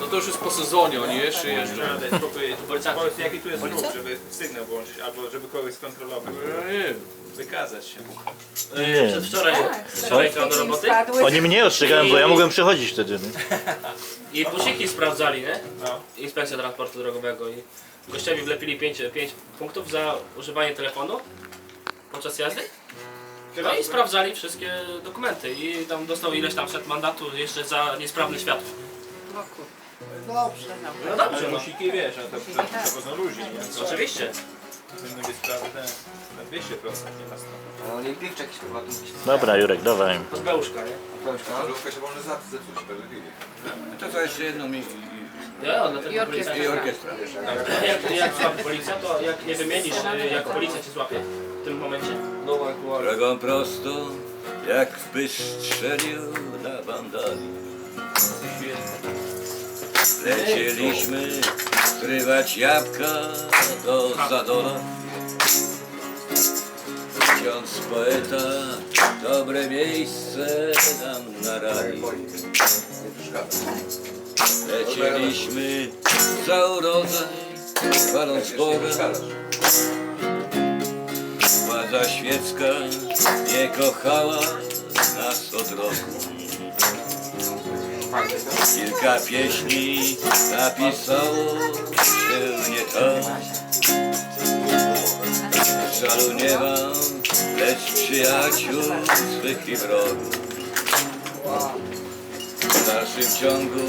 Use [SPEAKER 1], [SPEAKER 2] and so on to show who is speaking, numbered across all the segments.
[SPEAKER 1] No to już jest po sezonie, oni jeszcze jeżdżą.
[SPEAKER 2] Powiedz jaki tu jest ruch, żeby sygnał włączyć, albo żeby kogoś skontrolować,
[SPEAKER 1] Ja nie wiem.
[SPEAKER 2] wykazać się.
[SPEAKER 3] Nie.
[SPEAKER 4] Przedwczoraj, wczoraj jechałem do roboty
[SPEAKER 3] Oni mnie ostrzegają, bo ja mogłem przechodzić wtedy. nie?
[SPEAKER 4] i busiki sprawdzali, nie?
[SPEAKER 2] No.
[SPEAKER 4] Inspekcja transportu drogowego i gościowi wlepili 5, punktów za używanie telefonu podczas jazdy. No i sprawdzali wszystkie dokumenty i tam dostał ileś tam set mandatu jeszcze za niesprawne światło.
[SPEAKER 5] Dobrze, no.
[SPEAKER 4] No dobrze, no.
[SPEAKER 2] musiki wiesz, no to to ludzi, nie?
[SPEAKER 4] Oczywiście.
[SPEAKER 2] Sprawy te na 200%, nie na 100%.
[SPEAKER 6] Ale Olimpijczyk jakiś chyba tu jakiś
[SPEAKER 3] Dobra, Jurek, dawaj.
[SPEAKER 4] Od Bełuszka, nie?
[SPEAKER 6] Polska.
[SPEAKER 7] Żarówka się może zepsuć w każdej chwili.
[SPEAKER 6] To co jeszcze jedną mi...
[SPEAKER 4] Ja, dlatego policja.
[SPEAKER 6] I orkiestra.
[SPEAKER 4] Jak, jak złapie policja, to jak nie wymienisz, y, jak policja cię złapie w tym momencie,
[SPEAKER 8] Drogą prostą, jak wystrzelił na wandali. Lecieliśmy zrywać jabłka do zadola. Ksiądz poeta, dobre miejsce nam narali. Lecieliśmy za urodzaj, chwaląc Boga. Władza świecka nie kochała nas od roku. Kilka pieśni napisało się nie tak. Żalu nie mam, lecz przyjaciół swych i wrogów. W dalszym ciągu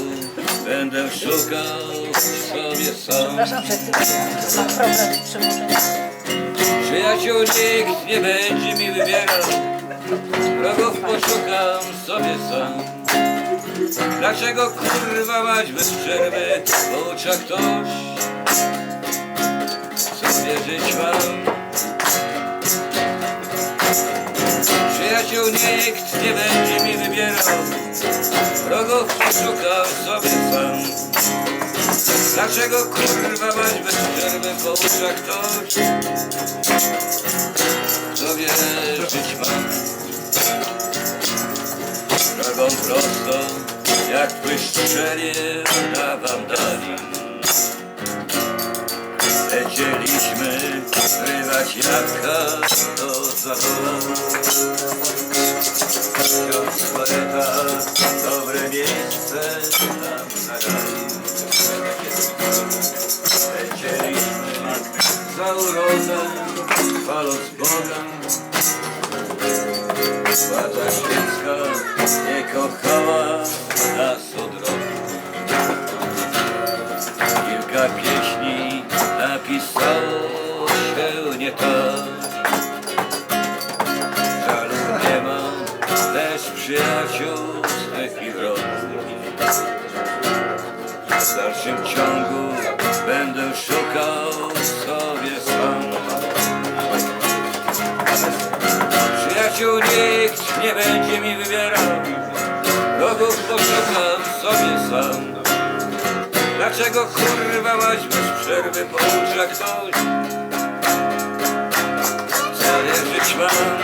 [SPEAKER 8] będę szukał sobie sam. Przyjaciół nikt nie będzie mi wybierał Wrogów poszukam sobie sam Dlaczego kurwa mać bez przerwy Poucza ktoś? Co wierzyć mam? Przyjaciół nikt nie będzie mi wybierał. Wrogów poszukam sobie sam. Dlaczego kurwa mać bez przerwy poucza ktoś? Co wierzyć mam? Drogą prostą jak wystrzelie na wandali Lecieliśmy zrywać jabłka do zawola Wciąż poeta dobre miejsce nam zagrali Lecieliśmy za urodzę, chwaląc Boga. Kochała nas od roku. Kilka pieśni napisało się nie tak. Żalu nie mam, lecz przyjaciół i wrogów. W dalszym ciągu będę szukał sobie sam. Przyjaciół nikt nie będzie mi wybierał, wrogów poszukam sobie sam. Dlaczego kurwa mać bez przerwy poucza ktoś? Co wierzyć mam?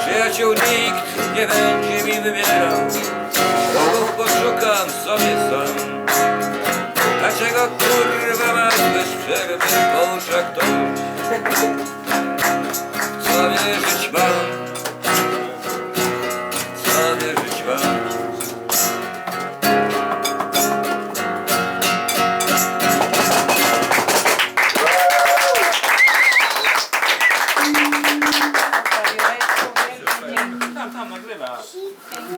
[SPEAKER 8] Przyjaciół nikt nie będzie mi wybierał, Bogów poszukam sobie sam Dlaczego kurwa masz bez przerwy poucza ktoś Co